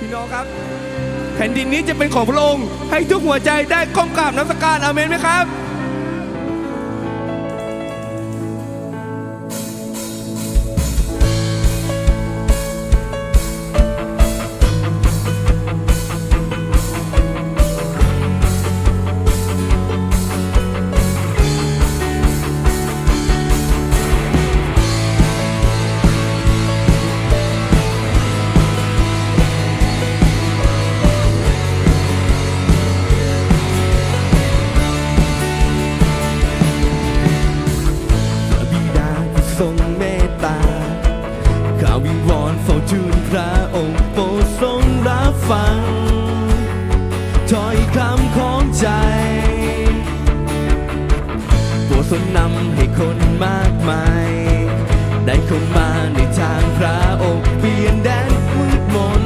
พี่น้องครับ แผ่นดินนี้จะเป็นของพระองค์ ให้ทุกหัวใจได้ก้มกราบนมัสการอาเมนไหมครับ ทรงเมตตาข้าวิงวอนเฝ้าทูลพระองค์โปรดทรงรับฟังถ้อยคำของใจโปรดทรงนำให้คนมากมาย ได้เข้ามาในทางพระองค์เปลี่ยนแดนมืดมน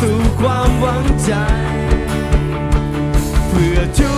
สู่ความหวังใจ เพื่อทุกค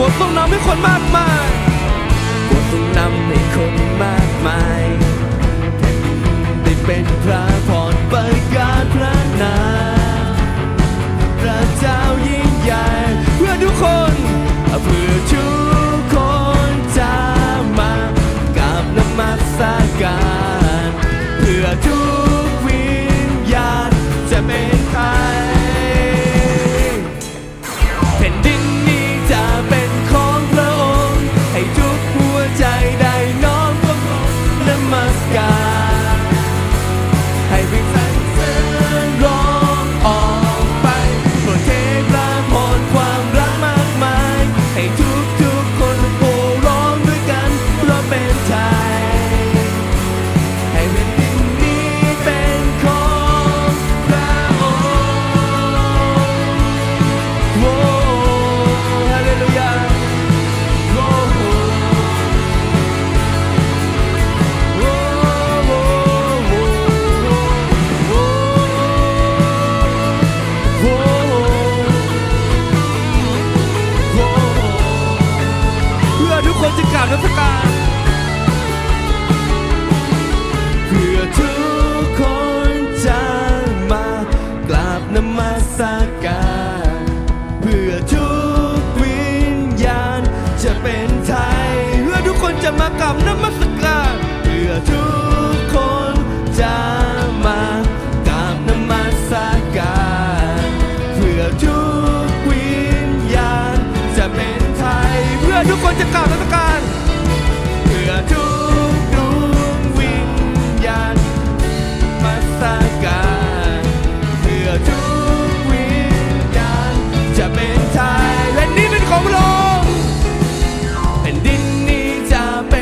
โปรดทรงนำให้คนมากมายโปรดทรงนำให้คนมากมายแผ่นดินได้เป็นพระาบนมัสกาเพื่อทุกคนจะมากราบนมัสการเพื่อทุกวิญญาณจะเป็นไทย เพื่อทุกคนจะมากราบนมัสการเพื่อทุกคนจะมากราบนมัสการเพื่อทุกวิญญาณจะเป็นไทย เพื่อทุกคนจะกราบ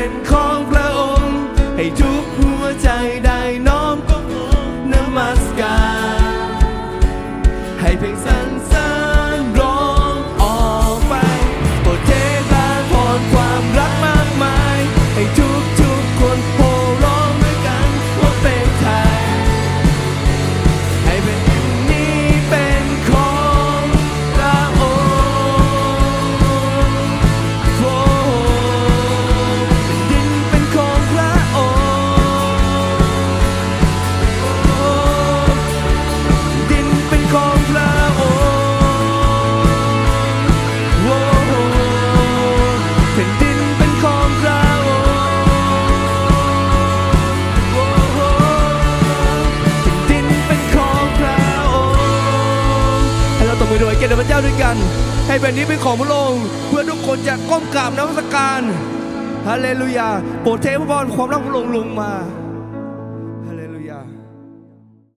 เป็นของพระองค์ ให้ทุกหัวใจได้น้อมก้มลงนมัสการ ให้เพียงสรรเสริญ พระเจ้าด้วยกัน ให้แผ่นนี้เป็นของพระองค์เพื่อทุกคนจะก้มกราบนมัสการฮาเลลูยาโปรดเทพระพรความรักพระองค์ลงมา